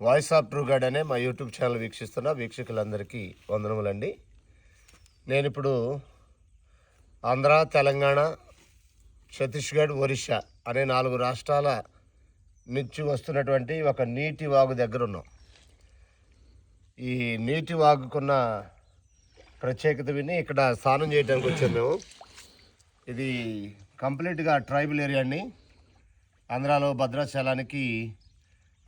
Voice of true gourd అనే మా YouTube channel వీక్షిస్తున్న వీక్షకులందరికీ వందనములండి. నేను ఇప్పుడు ఆంధ్ర తెలంగాణ ఛత్తీస్గఢ్ ఒరిస్సా అనే నాలుగు రాష్ట్రాల నుంచి వస్తున్నటువంటి ఒక నీటి వాగు దగ్గర ఉన్నాం. ఈ నీటి వాగుకున్న ప్రత్యేకత విని ఇక్కడ స్నానం చేయడానికి వచ్చాం మేము. ఇది కంప్లీట్గా ట్రైబల్ ఏరియా అండి ఆంధ్రాలో భద్రాచలానికి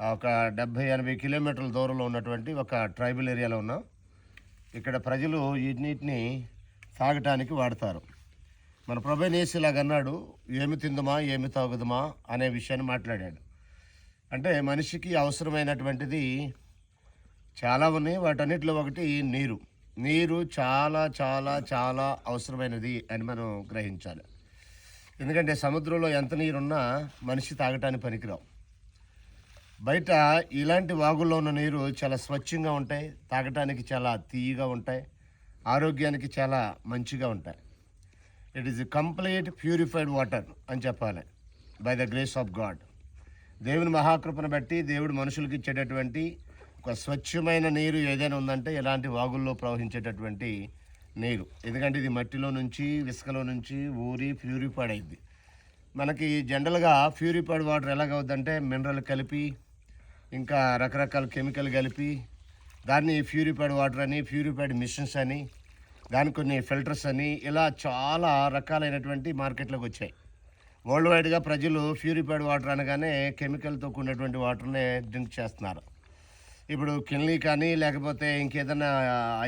ఒక డెబ్భై ఎనభై కిలోమీటర్ల దూరంలో ఉన్నటువంటి ఒక ట్రైబల్ ఏరియాలో ఉన్నాం. ఇక్కడ ప్రజలు వీటిని తాగటానికి వాడతారు. మన ప్రభనేసి ఇలాగ అన్నాడు ఏమి తిందమా ఏమి తాగుదమా అనే విషయాన్ని మాట్లాడాడు. అంటే మనిషికి అవసరమైనటువంటిది చాలా ఉన్నాయి వాటన్నిటిలో ఒకటి నీరు. నీరు చాలా చాలా చాలా అవసరమైనది అని మనం గ్రహించాలి. ఎందుకంటే సముద్రంలో ఎంత నీరున్నా మనిషి తాగటానికి పనికిరావు. బయట ఇలాంటి వాగుల్లో ఉన్న నీరు చాలా స్వచ్ఛంగా ఉంటాయి తాగటానికి చాలా తీయగా ఉంటాయి ఆరోగ్యానికి చాలా మంచిగా ఉంటాయి. It is complete purified water అని చెప్పాలి. By the grace of God దేవుని మహాకృపను బట్టి దేవుడు మనుషులకి ఇచ్చేటటువంటి ఒక స్వచ్ఛమైన నీరు ఏదైనా ఉందంటే ఇలాంటి వాగుల్లో ప్రవహించేటటువంటి నీరు. ఎందుకంటే ఇది మట్టిలో నుంచి ఇసుకలో నుంచి ఊరి ప్యూరిఫైడ్ అయింది. మనకి జనరల్గా ప్యూరిఫైడ్ వాటర్ ఎలాగవుద్దంటే మినరల్ కలిపి ఇంకా రకరకాల కెమికల్ కలిపి దాన్ని ప్యూరిఫైడ్ వాటర్ అని ప్యూరిఫైడ్ మిషన్స్ అని దాని కొన్ని ఫిల్టర్స్ అని ఇలా చాలా రకాలైనటువంటి మార్కెట్లోకి వచ్చాయి. వరల్డ్ వైడ్గా ప్రజలు ప్యూరిఫైడ్ వాటర్ అనగానే కెమికల్తో కూడినటువంటి వాటర్నే డ్రింక్ చేస్తున్నారు. ఇప్పుడు కిన్లీ కానీ లేకపోతే ఇంకేదైనా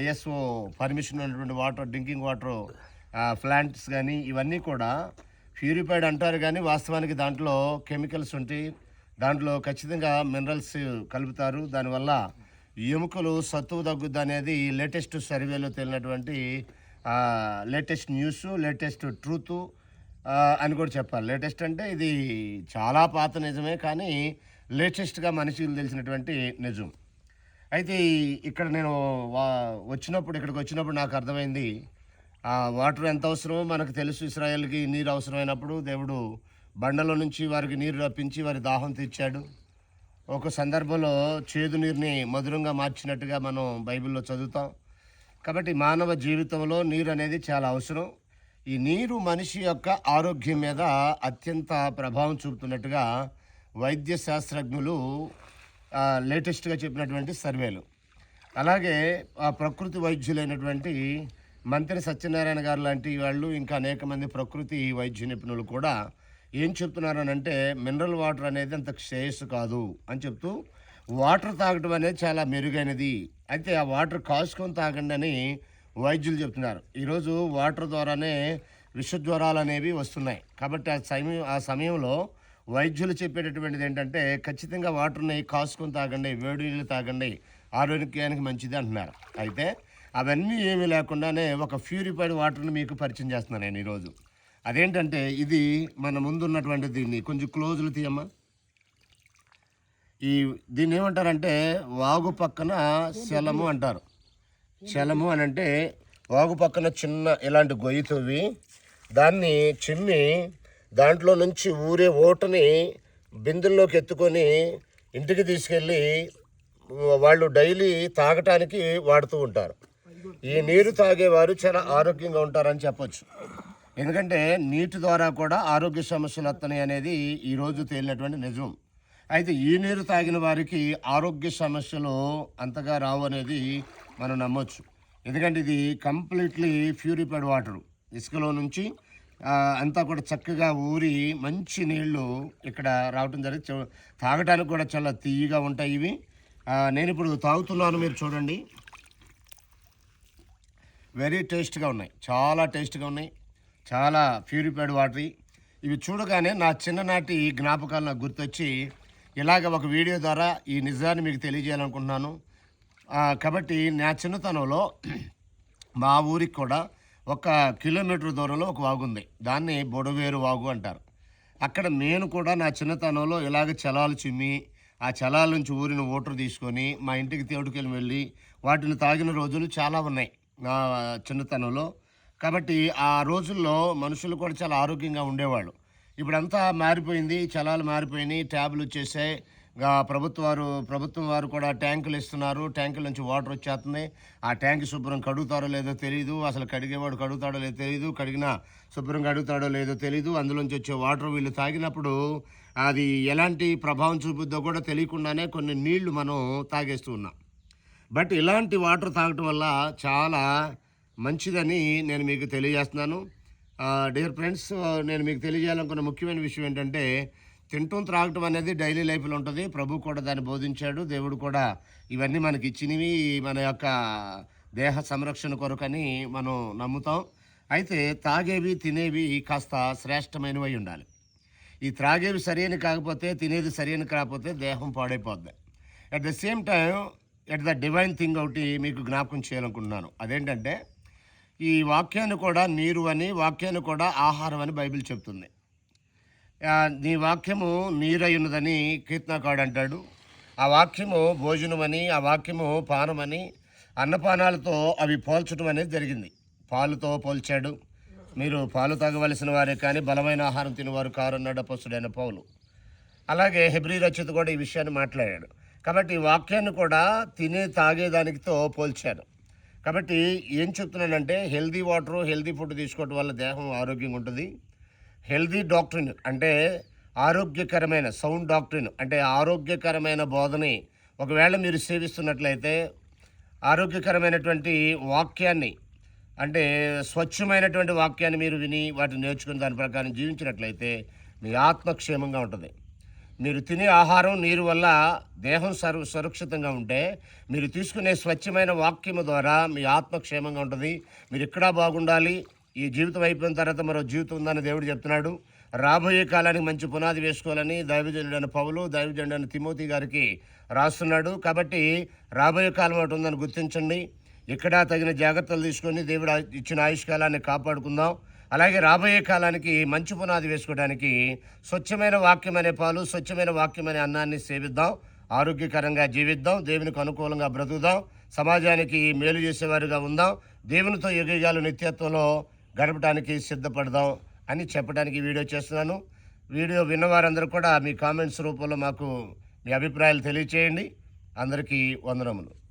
ఐఎస్ఓ పర్మిషన్ ఉన్నటువంటి వాటర్ డ్రింకింగ్ వాటర్ ప్లాంట్స్ కానీ ఇవన్నీ కూడా ప్యూరిఫైడ్ అంటారు కానీ వాస్తవానికి దాంట్లో కెమికల్స్ ఉంటాయి దాంట్లో ఖచ్చితంగా మినరల్స్ కలుపుతారు. దానివల్ల ఎముకలు సత్తువు తగ్గుద్ది అనేది లేటెస్ట్ సర్వేలో తేలినటువంటి లేటెస్ట్ న్యూస్ లేటెస్ట్ ట్రూత్ అని కూడా చెప్పాలి. లేటెస్ట్ అంటే ఇది చాలా పాత నిజమే కానీ లేటెస్ట్గా మనుషులు తెలిసినటువంటి నిజం. అయితే ఇక్కడ నేను వా వచ్చినప్పుడు ఇక్కడికి వచ్చినప్పుడు నాకు అర్థమైంది ఆ వాటర్ ఎంత అవసరమో మనకు తెలుసు. ఇస్రాయల్కి నీరు అవసరమైనప్పుడు దేవుడు బండలో నుంచి వారికి నీరు రప్పించి వారి దాహం తీర్చాడు. ఒక సందర్భంలో చేదు నీరుని మధురంగా మార్చినట్టుగా మనం బైబిల్లో చదువుతాం. కాబట్టి మానవ జీవితంలో నీరు అనేది చాలా అవసరం. ఈ నీరు మనిషి యొక్క ఆరోగ్యం మీద అత్యంత ప్రభావం చూపుతున్నట్టుగా వైద్య శాస్త్రజ్ఞులు లేటెస్ట్గా చెప్పినటువంటి సర్వేలు. అలాగే ఆ ప్రకృతి వైద్యులైనటువంటి మంత్రి సత్యనారాయణ గారు లాంటి వాళ్ళు ఇంకా అనేక మంది ప్రకృతి వైద్య నిపుణులు కూడా ఏం చెప్తున్నారనంటే మినరల్ వాటర్ అనేది అంత శ్రేయస్సు కాదు అని చెప్తూ వాటర్ తాగడం అనేది చాలా మెరుగైనది. అయితే ఆ వాటర్ కాసుకొని తాగండి అని వైద్యులు చెప్తున్నారు. ఈరోజు వాటర్ ద్వారానే విషజ్వరాలు అనేవి వస్తున్నాయి. కాబట్టి ఆ సమయం ఆ సమయంలో వైద్యులు చెప్పేటటువంటిది ఏంటంటే ఖచ్చితంగా వాటర్ని కాసుకొని తాగండి వేడి నీళ్ళు తాగండి ఆరోగ్యానికి మంచిది అంటున్నారు. అయితే అవన్నీ ఏమీ లేకుండానే ఒక ప్యూరిఫైడ్ వాటర్ని మీకు పరిచయం చేస్తున్నాను నేను ఈరోజు. అదేంటంటే ఇది మన ముందున్నటువంటి దీన్ని కొంచెం క్లోజులు తీయమ్మా. ఈ దీన్ని ఏమంటారంటే వాగు పక్కన శలము అంటారు. శలము అని అంటే వాగు పక్కన చిన్న ఇలాంటి గొయ్యి తవ్వి దాన్ని చిమ్మి దాంట్లో నుంచి ఊరే ఓటని బిందెల్లోకి ఎత్తుకొని ఇంటికి తీసుకెళ్ళి వాళ్ళు డైలీ తాగటానికి వాడుతూ ఉంటారు. ఈ నీరు తాగేవారు చాలా ఆరోగ్యంగా ఉంటారని చెప్పొచ్చు. ఎందుకంటే నీటి ద్వారా కూడా ఆరోగ్య సమస్యలు వస్తున్నాయి అనేది ఈరోజు తేలినటువంటి నిజం. అయితే ఈ నీరు తాగిన వారికి ఆరోగ్య సమస్యలు అంతగా రావు అనేది మనం నమ్మొచ్చు. ఎందుకంటే ఇది కంప్లీట్లీ ప్యూరిఫైడ్ వాటర్. ఇసుకలో నుంచి అంతా కూడా చక్కగా ఊరి మంచి నీళ్ళు ఇక్కడ రావటం జరిగింది. తాగటానికి కూడా చాలా తీయగా ఉంటాయి ఇవి. నేను ఇప్పుడు తాగుతున్నాను మీరు చూడండి. వెరీ టేస్ట్గా ఉన్నాయి. చాలా టేస్ట్గా ఉన్నాయి. చాలా ప్యూరిఫైడ్ వాటర్. ఇవి చూడగానే నా చిన్ననాటి జ్ఞాపకాలు నాకు గుర్తొచ్చి ఇలాగ ఒక వీడియో ద్వారా ఈ నిజాన్ని మీకు తెలియజేయాలనుకుంటున్నాను. కాబట్టి నా చిన్నతనంలో మా ఊరికి కూడా ఒక కిలోమీటర్ దూరంలో ఒక వాగు ఉంది. దాన్ని బొడవేరు వాగు అంటారు. అక్కడ నేను కూడా నా చిన్నతనంలో ఇలాగ చలాలు చిమ్మి ఆ చలాల నుంచి ఊరిన ఓటర్ తీసుకొని మా ఇంటికి తేడుకెళ్ళి వెళ్ళి వాటిని తాగిన రోజులు చాలా ఉన్నాయి నా చిన్నతనంలో. కాబట్టి ఆ రోజుల్లో మనుషులు కూడా చాలా ఆరోగ్యంగా ఉండేవాళ్ళు. ఇప్పుడంతా మారిపోయింది చలాలు మారిపోయినాయి ట్యాబ్లు వచ్చేసాయి. ప్రభుత్వ వారు ప్రభుత్వం వారు కూడా ట్యాంకులు ఇస్తున్నారు. ట్యాంకుల నుంచి వాటర్ వచ్చేస్తుంది. ఆ ట్యాంక్ శుభ్రం కడుగుతారో లేదో తెలియదు అసలు కడిగేవాడు కడుగుతాడో లేదో తెలియదు కడిగినా శుభ్రం కడుగుతాడో లేదో తెలియదు అందులోంచి వచ్చే వాటర్ వీళ్ళు తాగినప్పుడు అది ఎలాంటి ప్రభావం చూపిద్దో కూడా తెలియకుండానే కొన్ని నీళ్ళు మనం తాగేస్తూ ఉన్నాం. బట్ ఇలాంటి వాటర్ తాగటం వల్ల చాలా మంచిదని నేను మీకు తెలియజేస్తున్నాను. డియర్ ఫ్రెండ్స్ నేను మీకు తెలియజేయాలనుకున్న ముఖ్యమైన విషయం ఏంటంటే తింటూ త్రాగటం అనేది డైలీ లైఫ్లో ఉంటుంది. ప్రభు కూడా దాన్ని బోధించాడు. దేవుడు కూడా ఇవన్నీ మనకి ఇచ్చినవి మన యొక్క దేహ సంరక్షణ కొరకని మనం నమ్ముతాం. అయితే తాగేవి తినేవి కాస్త శ్రేష్టమైనవి ఉండాలి. ఈ త్రాగేవి సరైన కాకపోతే తినేది సరైన కాకపోతే దేహం పాడైపోద్ది. At the same time at the divine thing ఒకటి మీకు జ్ఞాపకం చేయాలనుకుంటున్నాను. అదేంటంటే ఈ వాక్యాన్ని కూడా నీరు అని వాక్యాన్ని కూడా ఆహారం అని బైబిల్ చెప్తుంది. నీ వాక్యము నీరై ఉన్నదని కీర్తనకాడు అంటాడు. ఆ వాక్యము భోజనమని ఆ వాక్యము పానమని అన్నపానాలతో అవి పోల్చడం అనేది జరిగింది. పాలుతో పోల్చాడు. మీరు పాలు తాగవలసిన వారే కానీ బలమైన ఆహారం తినేవారు కారు అన్నాడు అపస్తుడైన పౌలు. అలాగే హెబ్రి రచిత కూడా ఈ విషయాన్ని మాట్లాడాడు. కాబట్టి ఈ వాక్యాన్ని కూడా తినే తాగేదానికితో పోల్చాడు. కాబట్టి ఏం చెప్తున్నానంటే హెల్దీ వాటరు హెల్దీ ఫుడ్ తీసుకోవడం వల్ల దేహం ఆరోగ్యంగా ఉంటుంది. హెల్దీ డాక్టరీన్ అంటే ఆరోగ్యకరమైన సౌండ్ డాక్టరీన్ అంటే ఆరోగ్యకరమైన బోధని ఒకవేళ మీరు సేవిస్తున్నట్లయితే ఆరోగ్యకరమైనటువంటి వాక్యాన్ని అంటే స్వచ్ఛమైనటువంటి వాక్యాన్ని మీరు విని వాటిని నేర్చుకుని దాని ప్రకారం జీవించినట్లయితే మీ ఆత్మక్షేమంగా ఉంటుంది. మీరు తినే ఆహారం నీరు వల్ల దేహం సరు సురక్షితంగా ఉంటే మీరు తీసుకునే స్వచ్ఛమైన వాక్యము ద్వారా మీ ఆత్మ క్షేమంగా ఉంటుంది. మీరు ఇక్కడ బాగుండాలి. ఈ జీవితం అయిపోయిన తర్వాత మరో జీవితం ఉందని దేవుడు చెప్తున్నాడు. రాబోయే కాలానికి మంచి పునాది వేసుకోవాలని దైవజనుడైన పౌలు దైవజనుడైన తిమోతి గారికి రాస్తున్నాడు. కాబట్టి రాబోయే కాలం ఒకటి ఉందని గుర్తించండి. ఇక్కడ తగిన జాగ్రత్తలు తీసుకొని దేవుడు ఇచ్చిన ఆయుష్కాలాన్ని కాపాడుకుందాం. అలాగే రాబోయే కాలానికి మంచి పునాది వేసుకోవడానికి స్వచ్ఛమైన వాక్యం అనే పాలు స్వచ్ఛమైన వాక్యం అనే అన్నాన్ని సేవిద్దాం ఆరోగ్యకరంగా జీవిద్దాం దేవునికి అనుకూలంగా బ్రతుకుదాం సమాజానికి మేలు చేసేవారుగా ఉందాం దేవునితో యుగయుగాలు నిత్యత్వంలో గడపడానికి సిద్ధపడదాం అని చెప్పడానికి వీడియో చేస్తున్నాను. వీడియో విన్నవారందరూ కూడా మీ కామెంట్స్ రూపంలో మాకు మీ అభిప్రాయాలు తెలియచేయండి. అందరికీ వందనములు.